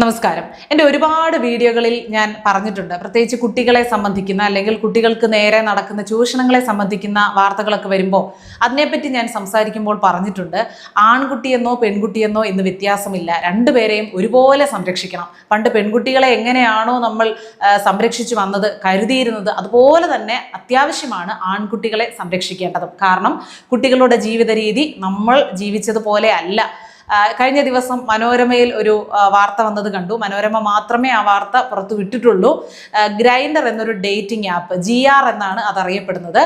നമസ്കാരം. എന്റെ ഒരുപാട് വീഡിയോകളിൽ ഞാൻ പറഞ്ഞിട്ടുണ്ട്. പ്രത്യേകിച്ച് കുട്ടികളെ സംബന്ധിക്കുന്ന അല്ലെങ്കിൽ കുട്ടികൾക്ക് നേരെ നടക്കുന്ന ചൂഷണങ്ങളെ സംബന്ധിക്കുന്ന വാർത്തകളൊക്കെ വരുമ്പോൾ അതിനെപ്പറ്റി ഞാൻ സംസാരിക്കുമ്പോൾ പറഞ്ഞിട്ടുണ്ട്. ആൺകുട്ടിയെന്നോ പെൺകുട്ടിയെന്നോ എന്ന് വ്യത്യാസമില്ല. രണ്ടുപേരെയും ഒരുപോലെ സംരക്ഷിക്കണം. പണ്ട് പെൺകുട്ടികളെ എങ്ങനെയാണോ നമ്മൾ സംരക്ഷിച്ചു വന്നത് കരുതിയിരുന്നത് അതുപോലെ തന്നെ അത്യാവശ്യമാണ് ആൺകുട്ടികളെ സംരക്ഷിക്കേണ്ടതും. കാരണം കുട്ടികളുടെ ജീവിത രീതി നമ്മൾ ജീവിച്ചതുപോലെ അല്ല. കഴിഞ്ഞ ദിവസം മനോരമയിൽ ഒരു വാർത്ത വന്നത് കണ്ടു. മനോരമ മാത്രമേ ആ വാർത്ത പുറത്തു വിട്ടിട്ടുള്ളൂ. ഗ്രൈൻഡർ എന്നൊരു ഡേറ്റിംഗ് ആപ്പ് ജി ആർ എന്നാണ് അതറിയപ്പെടുന്നത്.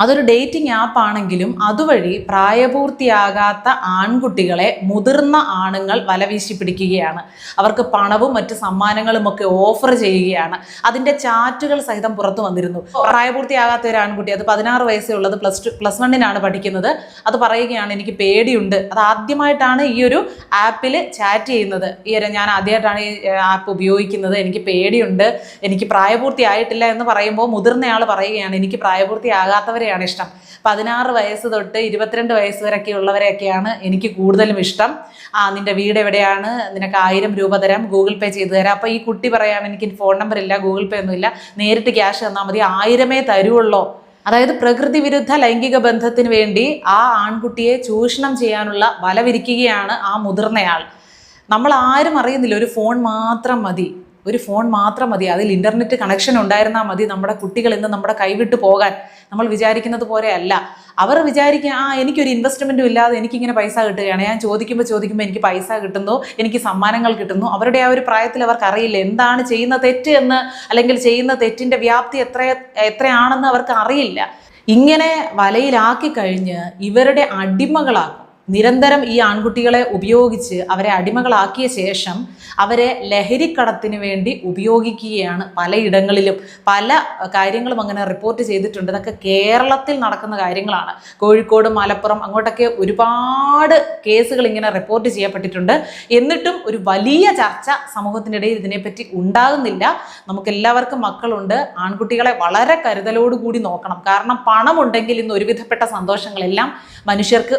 അതൊരു ഡേറ്റിംഗ് ആപ്പ് ആണെങ്കിലും അതുവഴി പ്രായപൂർത്തിയാകാത്ത ആൺകുട്ടികളെ മുതിർന്ന ആണുങ്ങൾ വലവീശി പിടിക്കുകയാണ്. അവർക്ക് പണവും മറ്റ് സമ്മാനങ്ങളും ഒക്കെ ഓഫർ ചെയ്യുകയാണ്. അതിന്റെ ചാറ്റുകൾ സഹിതം പുറത്തു വന്നിരുന്നു. പ്രായപൂർത്തിയാകാത്ത ഒരു ആൺകുട്ടി അത് പതിനാറ് വയസ്സേ ഉള്ളത് പ്ലസ് ടു പ്ലസ് വണ്ണിനാണ് പഠിക്കുന്നത്. അത് പറയുകയാണ് എനിക്ക് പേടിയുണ്ട്. അത് ആദ്യമായിട്ടാണ് ഈ ഒരു ആപ്പിൽ ചാറ്റ് ചെയ്യുന്നത്. ഈ ഞാൻ ആദ്യമായിട്ടാണ് ഈ ആപ്പ് ഉപയോഗിക്കുന്നത്. എനിക്ക് പേടിയുണ്ട്. എനിക്ക് പ്രായപൂർത്തിയായിട്ടില്ല എന്ന് പറയുമ്പോൾ മുതിർന്നയാൾ പറയുകയാണ് എനിക്ക് പ്രായപൂർത്തിയാകാത്തവരെയാണ് ഇഷ്ടം. പതിനാറ് വയസ്സ് തൊട്ട് ഇരുപത്തിരണ്ട് വയസ്സ് വരെയൊക്കെ ഉള്ളവരെയൊക്കെയാണ് എനിക്ക് കൂടുതലും ഇഷ്ടം. ആ നിന്റെ വീട് എവിടെയാണ്? നിനക്ക് ആയിരം രൂപ തരാം. ഗൂഗിൾ പേ ചെയ്തു തരാം. അപ്പോൾ ഈ കുട്ടി പറയാണ് എനിക്ക് ഫോൺ നമ്പർ ഇല്ല ഗൂഗിൾ പേ ഒന്നുമില്ല. നേരിട്ട് ക്യാഷ് തന്നാൽ മതി. ആയിരമേ തരുവുള്ളൂ അതായത് പ്രകൃതി വിരുദ്ധ ലൈംഗിക ബന്ധത്തിന് വേണ്ടി ആ ആൺകുട്ടിയെ ചൂഷണം ചെയ്യാനുള്ള വല വിരിക്കുകയാണ് ആ മുതിർന്നയാൾ. നമ്മൾ ആരും അറിയുന്നില്ല ഒരു ഫോൺ മാത്രം മതി. ഒരു ഫോൺ മാത്രം മതി. അതിൽ ഇന്റർനെറ്റ് കണക്ഷൻ ഉണ്ടായിരുന്നാൽ മതി. നമ്മുടെ കുട്ടികൾ ഇന്ന് നമ്മുടെ കൈവിട്ട് പോകാൻ. നമ്മൾ വിചാരിക്കുന്നത് പോലെ അല്ല. അവർ വിചാരിക്കുക ആ എനിക്കൊരു ഇൻവെസ്റ്റ്മെന്റും ഇല്ലാതെ എനിക്കിങ്ങനെ പൈസ കിട്ടുകയാണ്. ഞാൻ ചോദിക്കുമ്പോൾ ചോദിക്കുമ്പോൾ എനിക്ക് പൈസ കിട്ടുന്നു എനിക്ക് സമ്മാനങ്ങൾ കിട്ടുന്നു. അവരുടെ ആ ഒരു പ്രായത്തിൽ അവർക്കറിയില്ല എന്താണ് ചെയ്യുന്ന തെറ്റ് എന്ന് അല്ലെങ്കിൽ ചെയ്യുന്ന തെറ്റിന്റെ വ്യാപ്തി എത്ര എത്രയാണെന്ന് അവർക്ക് അറിയില്ല. ഇങ്ങനെ വലയിലാക്കി കഴിഞ്ഞ് ഇവരുടെ അടിമകളാക്കും നിരന്തരം ഈ ആൺകുട്ടികളെ ഉപയോഗിച്ച് അവരെ അടിമകളാക്കിയ ശേഷം അവരെ ലഹരിക്കടത്തിന് വേണ്ടി ഉപയോഗിക്കുകയാണ് പലയിടങ്ങളിലും. പല കാര്യങ്ങളും അങ്ങനെ റിപ്പോർട്ട് ചെയ്തിട്ടുണ്ട്. ഇതൊക്കെ കേരളത്തിൽ നടക്കുന്ന കാര്യങ്ങളാണ്. കോഴിക്കോട് മലപ്പുറം അങ്ങോട്ടൊക്കെ ഒരുപാട് കേസുകൾ ഇങ്ങനെ റിപ്പോർട്ട് ചെയ്യപ്പെട്ടിട്ടുണ്ട്. എന്നിട്ടും ഒരു വലിയ ചർച്ച സമൂഹത്തിനിടയിൽ ഇതിനെപ്പറ്റി ഉണ്ടാകുന്നില്ല. നമുക്കെല്ലാവർക്കും മക്കളുണ്ട്. ആൺകുട്ടികളെ വളരെ കരുതലോടുകൂടി നോക്കണം. കാരണം പണമുണ്ടെങ്കിൽ ഇന്ന് ഒരുവിധപ്പെട്ട സന്തോഷങ്ങളെല്ലാം മനുഷ്യർക്ക്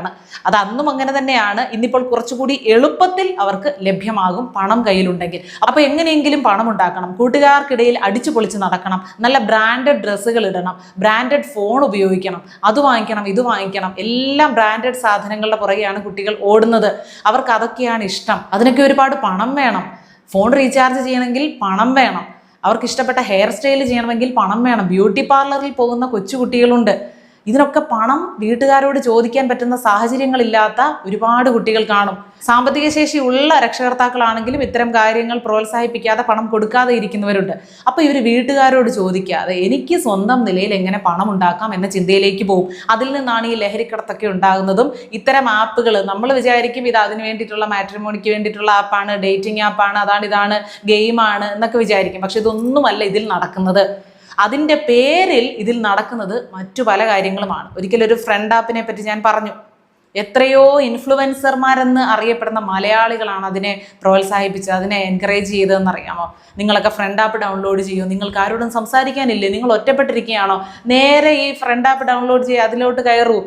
വിരൽത്തുമ്പിലാണ് അത് അന്നും അങ്ങനെ തന്നെയാണ്. ഇന്നിപ്പോൾ കുറച്ചുകൂടി എളുപ്പത്തിൽ അവർക്ക് ലഭ്യമാകും പണം കയ്യിലുണ്ടെങ്കിൽ. അപ്പോൾ എങ്ങനെയെങ്കിലും പണം ഉണ്ടാക്കണം. കൂട്ടുകാർക്കിടയിൽ അടിച്ചു പൊളിച്ച് നടക്കണം. നല്ല ബ്രാൻഡഡ് ഡ്രസ്സുകൾ ഇടണം. ബ്രാൻഡഡ് ഫോൺ ഉപയോഗിക്കണം. അത് വാങ്ങിക്കണം ഇത് വാങ്ങിക്കണം. എല്ലാം ബ്രാൻഡഡ് സാധനങ്ങളുടെ പുറകെയാണ് കുട്ടികൾ ഓടുന്നത്. അവർക്ക് അതൊക്കെയാണ് ഇഷ്ടം. അതിനൊക്കെ ഒരുപാട് പണം വേണം. ഫോൺ റീചാർജ് ചെയ്യണമെങ്കിൽ പണം വേണം. അവർക്ക് ഇഷ്ടപ്പെട്ട ഹെയർ സ്റ്റൈൽ ചെയ്യണമെങ്കിൽ പണം വേണം. ബ്യൂട്ടി പാർലറിൽ പോകുന്ന കൊച്ചു കുട്ടികളുണ്ട്. ഇതിനൊക്കെ പണം വീട്ടുകാരോട് ചോദിക്കാൻ പറ്റുന്ന സാഹചര്യങ്ങളില്ലാത്ത ഒരുപാട് കുട്ടികൾ കാണും. സാമ്പത്തിക ശേഷി ഉള്ള രക്ഷകർത്താക്കളാണെങ്കിലും ഇത്തരം കാര്യങ്ങൾ പ്രോത്സാഹിപ്പിക്കാതെ പണം കൊടുക്കാതെ ഇരിക്കുന്നവരുണ്ട്. അപ്പോൾ ഇവർ വീട്ടുകാരോട് ചോദിക്കാതെ എനിക്ക് സ്വന്തം നിലയിൽ എങ്ങനെ പണം ഉണ്ടാക്കാം എന്ന ചിന്തയിലേക്ക് പോകും. അതിൽ നിന്നാണ് ഈ ലഹരിക്കടത്തൊക്കെ ഉണ്ടാകുന്നതും ഇത്തരം ആപ്പുകൾ. നമ്മൾ വിചാരിക്കും ഇത് അതിന് വേണ്ടിയിട്ടുള്ള മാട്രിമോണിക്ക് വേണ്ടിയിട്ടുള്ള ആപ്പാണ് ഡേറ്റിംഗ് ആപ്പാണ് അതാണ് ഇതാണ് ഗെയിമാണ് എന്നൊക്കെ വിചാരിക്കും. പക്ഷെ ഇതൊന്നുമല്ല ഇതിൽ നടക്കുന്നത്. അതിന്റെ പേരിൽ ഇതിൽ നടക്കുന്നത് മറ്റു പല കാര്യങ്ങളുമാണ്. ഒരിക്കലും ഒരു ഫ്രണ്ട് ആപ്പിനെ പറ്റി ഞാൻ പറഞ്ഞു. എത്രയോ ഇൻഫ്ലുവൻസർമാരെന്ന് അറിയപ്പെടുന്ന മലയാളികളാണ് അതിനെ പ്രോത്സാഹിപ്പിച്ചത് അതിനെ എൻകറേജ് ചെയ്തതെന്ന് അറിയാമോ? നിങ്ങളൊക്കെ ഫ്രണ്ട് ആപ്പ് ഡൗൺലോഡ് ചെയ്യൂ? നിങ്ങൾക്ക് ആരോടും സംസാരിക്കാനില്ലേ? നിങ്ങൾ ഒറ്റപ്പെട്ടിരിക്കുകയാണോ? നേരെ ഈ ഫ്രണ്ട് ആപ്പ് ഡൗൺലോഡ് ചെയ്യുക അതിലോട്ട് കയറൂ.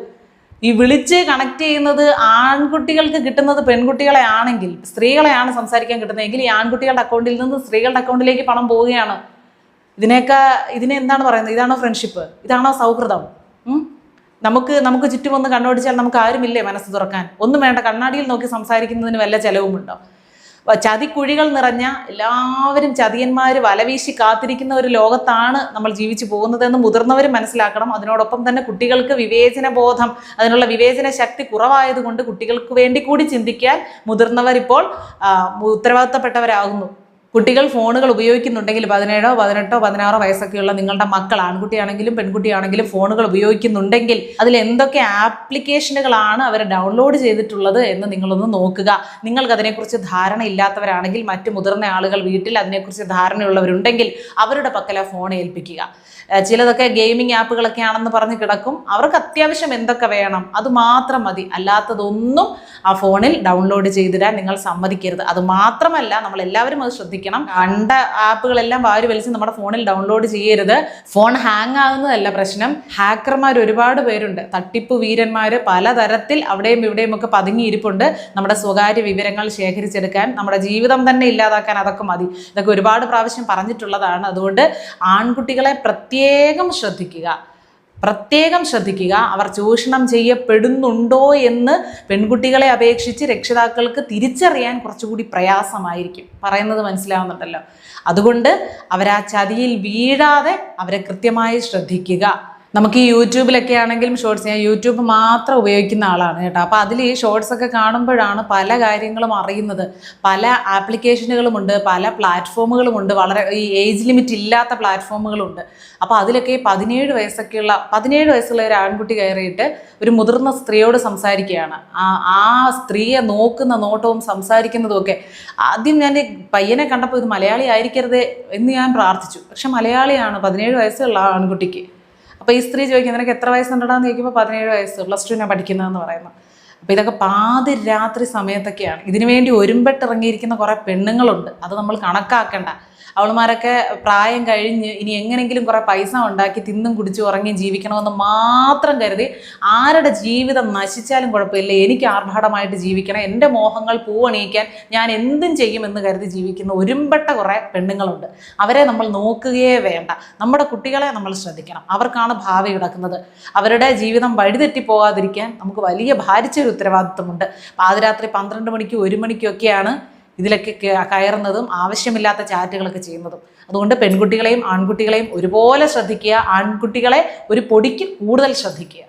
ഈ വിളിച്ച് കണക്ട് ചെയ്യുന്നത് ആൺകുട്ടികൾക്ക് കിട്ടുന്നത് പെൺകുട്ടികളെ ആണെങ്കിൽ സ്ത്രീകളെയാണ് സംസാരിക്കാൻ കിട്ടുന്നതെങ്കിൽ ഈ ആൺകുട്ടികളുടെ അക്കൗണ്ടിൽ നിന്ന് സ്ത്രീകളുടെ അക്കൗണ്ടിലേക്ക് പണം പോവുകയാണ്. ഇതിനെയൊക്കെ ഇതിനെ എന്താണ് പറയുന്നത്? ഇതാണോ ഫ്രണ്ട്ഷിപ്പ് ഇതാണോ സൗഹൃദം? നമുക്ക് നമുക്ക് ചുറ്റും ഒന്ന് കണ്ണോടിച്ചാൽ നമുക്ക് ആരുമില്ലേ മനസ്സ് തുറക്കാൻ? ഒന്നും വേണ്ട. കണ്ണാടിയിൽ നോക്കി സംസാരിക്കുന്നതിന് വല്ല ചെലവുമുണ്ടോ? ചതി ചതിക്കുഴികൾ നിറഞ്ഞ എല്ലാവരും ചതിയന്മാർ വലവീശി കാത്തിരിക്കുന്ന ഒരു ലോകത്താണ് നമ്മൾ ജീവിച്ചു പോകുന്നതെന്ന് മുതിർന്നവർ മനസ്സിലാക്കണം. അതിനോടൊപ്പം തന്നെ കുട്ടികൾക്ക് വിവേചന ബോധം അതിനുള്ള വിവേചന ശക്തി കുറവായതുകൊണ്ട് കുട്ടികൾക്ക് വേണ്ടി കൂടി ചിന്തിക്കാൻ മുതിർന്നവരിപ്പോൾ ഉത്തരവാദിത്തപ്പെട്ടവരാകുന്നു. കുട്ടികൾ ഫോണുകൾ ഉപയോഗിക്കുന്നുണ്ടെങ്കിൽ പതിനേഴോ പതിനെട്ടോ പതിനാറോ വയസ്സൊക്കെയുള്ള നിങ്ങളുടെ മക്കൾ ആൺകുട്ടിയാണെങ്കിലും പെൺകുട്ടിയാണെങ്കിലും ഫോണുകൾ ഉപയോഗിക്കുന്നുണ്ടെങ്കിൽ അതിൽ എന്തൊക്കെ ആപ്ലിക്കേഷനുകളാണ് അവർ ഡൗൺലോഡ് ചെയ്തിട്ടുള്ളത് എന്ന് നിങ്ങളൊന്ന് നോക്കുക. നിങ്ങൾക്ക് അതിനെക്കുറിച്ച് ധാരണ ഇല്ലാത്തവരാണെങ്കിൽ മറ്റു മുതിർന്ന ആളുകൾ വീട്ടിൽ അതിനെക്കുറിച്ച് ധാരണയുള്ളവരുണ്ടെങ്കിൽ അവരുടെ പക്കൽ ആ ഫോൺ ഏൽപ്പിക്കുക. ചിലതൊക്കെ ഗെയിമിംഗ് ആപ്പുകളൊക്കെ ആണെന്ന് പറഞ്ഞ് കിടക്കും. അവർക്ക് അത്യാവശ്യം എന്തൊക്കെ വേണം അത് മാത്രം മതി. അല്ലാത്തതൊന്നും ആ ഫോണിൽ ഡൗൺലോഡ് ചെയ്തിടാൻ നിങ്ങൾ സമ്മതിക്കരുത്. അത് മാത്രമല്ല നമ്മൾ എല്ലാവരും അത് ശ്രദ്ധിക്കണം. ശ്രദ്ധിക്കണം കണ്ട ആപ്പുകളെല്ലാം വാരി വലിച്ച് നമ്മുടെ ഫോണിൽ ഡൗൺലോഡ് ചെയ്യരുത്. ഫോൺ ഹാങ് ആകുന്നതല്ല പ്രശ്നം. ഹാക്കർമാർ ഒരുപാട് പേരുണ്ട്. തട്ടിപ്പ് വീരന്മാർ പലതരത്തിൽ അവിടെയും ഇവിടെയും ഒക്കെ പതുങ്ങിയിരിപ്പുണ്ട്. നമ്മുടെ സ്വകാര്യ വിവരങ്ങൾ ശേഖരിച്ചെടുക്കാൻ നമ്മുടെ ജീവിതം തന്നെ ഇല്ലാതാക്കാൻ അതൊക്കെ മതി. ഇതൊക്കെ ഒരുപാട് പ്രാവശ്യം പറഞ്ഞിട്ടുള്ളതാണ്. അതുകൊണ്ട് ആൺകുട്ടികളെ പ്രത്യേകം ശ്രദ്ധിക്കുക. പ്രത്യേകം ശ്രദ്ധിക്കുക. അവർ ചൂഷണം ചെയ്യപ്പെടുന്നുണ്ടോ എന്ന് പെൺകുട്ടികളെ അപേക്ഷിച്ച് രക്ഷിതാക്കൾക്ക് തിരിച്ചറിയാൻ കുറച്ചുകൂടി പ്രയാസമായിരിക്കും. പറയുന്നത് മനസ്സിലാവുന്നുണ്ടല്ലോ. അതുകൊണ്ട് അവരാ ചതിയിൽ വീഴാതെ അവരെ കൃത്യമായി ശ്രദ്ധിക്കുക. നമുക്ക് ഈ യൂട്യൂബിലൊക്കെ ആണെങ്കിലും ഷോർട്സ് ഞാൻ യൂട്യൂബ് മാത്രം ഉപയോഗിക്കുന്ന ആളാണ് കേട്ടോ. അപ്പോൾ അതിൽ ഈ ഷോർട്സ് ഒക്കെ കാണുമ്പോഴാണ് പല കാര്യങ്ങളും അറിയുന്നത്. പല ആപ്ലിക്കേഷനുകളുമുണ്ട് പല പ്ലാറ്റ്ഫോമുകളുമുണ്ട് വളരെ ഈ ഏജ് ലിമിറ്റ് ഇല്ലാത്ത പ്ലാറ്റ്ഫോമുകളുണ്ട് അപ്പോൾ അതിലൊക്കെ പതിനേഴ് വയസ്സൊക്കെയുള്ള പതിനേഴ് വയസ്സുള്ള ഒരു ആൺകുട്ടി കയറിയിട്ട് ഒരു മുതിർന്ന സ്ത്രീയോട് സംസാരിക്കുകയാണ്. ആ സ്ത്രീയെ നോക്കുന്ന നോട്ടവും സംസാരിക്കുന്നതും ഒക്കെ. ആദ്യം ഞാൻ പയ്യനെ കണ്ടപ്പോൾ ഇത് മലയാളി ആയിരിക്കരുത് എന്ന് ഞാൻ പ്രാർത്ഥിച്ചു. പക്ഷെ മലയാളിയാണ് പതിനേഴ് വയസ്സുള്ള ആൺകുട്ടിക്ക്. അപ്പോൾ ഈ സ്ത്രീ ചോദിക്കും നിനക്ക് എത്ര വയസ്സുണ്ടെന്ന് ചോദിക്കുമ്പോൾ പതിനേഴ് വയസ്സ് പ്ലസ് ടുവിനാണ് പഠിക്കുന്നതെന്ന് പറയുന്നു. അപ്പോൾ ഇതൊക്കെ പാതിരാത്രി സമയത്തൊക്കെയാണ്. ഇതിനുവേണ്ടി ഒരുമ്പെട്ടിറങ്ങിയിരിക്കുന്ന കുറേ പെണ്ണുങ്ങളുണ്ട്. അത് നമ്മൾ കണക്കാക്കണ്ട. അവളുമാരൊക്കെ പ്രായം കഴിഞ്ഞ് ഇനി എങ്ങനെങ്കിലും കുറേ പൈസ ഉണ്ടാക്കി തിന്നും കുടിച്ച് ഉറങ്ങിയും ജീവിക്കണമെന്ന് മാത്രം കരുതി ആരുടെ ജീവിതം നശിച്ചാലും കുഴപ്പമില്ല. എനിക്ക് ആർഭാടമായിട്ട് ജീവിക്കണം. എന്റെ മോഹങ്ങൾ പൂവണിയിക്കാൻ ഞാൻ എന്തും ചെയ്യുമെന്ന് കരുതി ജീവിക്കുന്ന ഒരുമ്പെട്ട കുറേ പെണ്ണുങ്ങളുണ്ട്. അവരെ നമ്മൾ നോക്കുകയേ വേണ്ട. നമ്മുടെ കുട്ടികളെ നമ്മൾ ശ്രദ്ധിക്കണം. അവർക്കാണ് ഭാവി കിടക്കുന്നത്. അവരുടെ ജീവിതം വഴിതെറ്റി പോകാതിരിക്കാൻ നമുക്ക് വലിയ ഭാരിച്ചൊരു ഉത്തരവാദിത്വമുണ്ട്. പാതിരാത്രി പന്ത്രണ്ട് മണിക്കും ഒരു മണിക്കൊക്കെയാണ് ഇതിലൊക്കെ കയറുന്നതും ആവശ്യമില്ലാത്ത ചാറ്റുകളൊക്കെ ചെയ്യുന്നതും. അതുകൊണ്ട് പെൺകുട്ടികളെയും ആൺകുട്ടികളെയും ഒരുപോലെ ശ്രദ്ധിക്കുക. ആൺകുട്ടികളെ ഒരു പൊടിക്ക് കൂടുതൽ ശ്രദ്ധിക്കുക.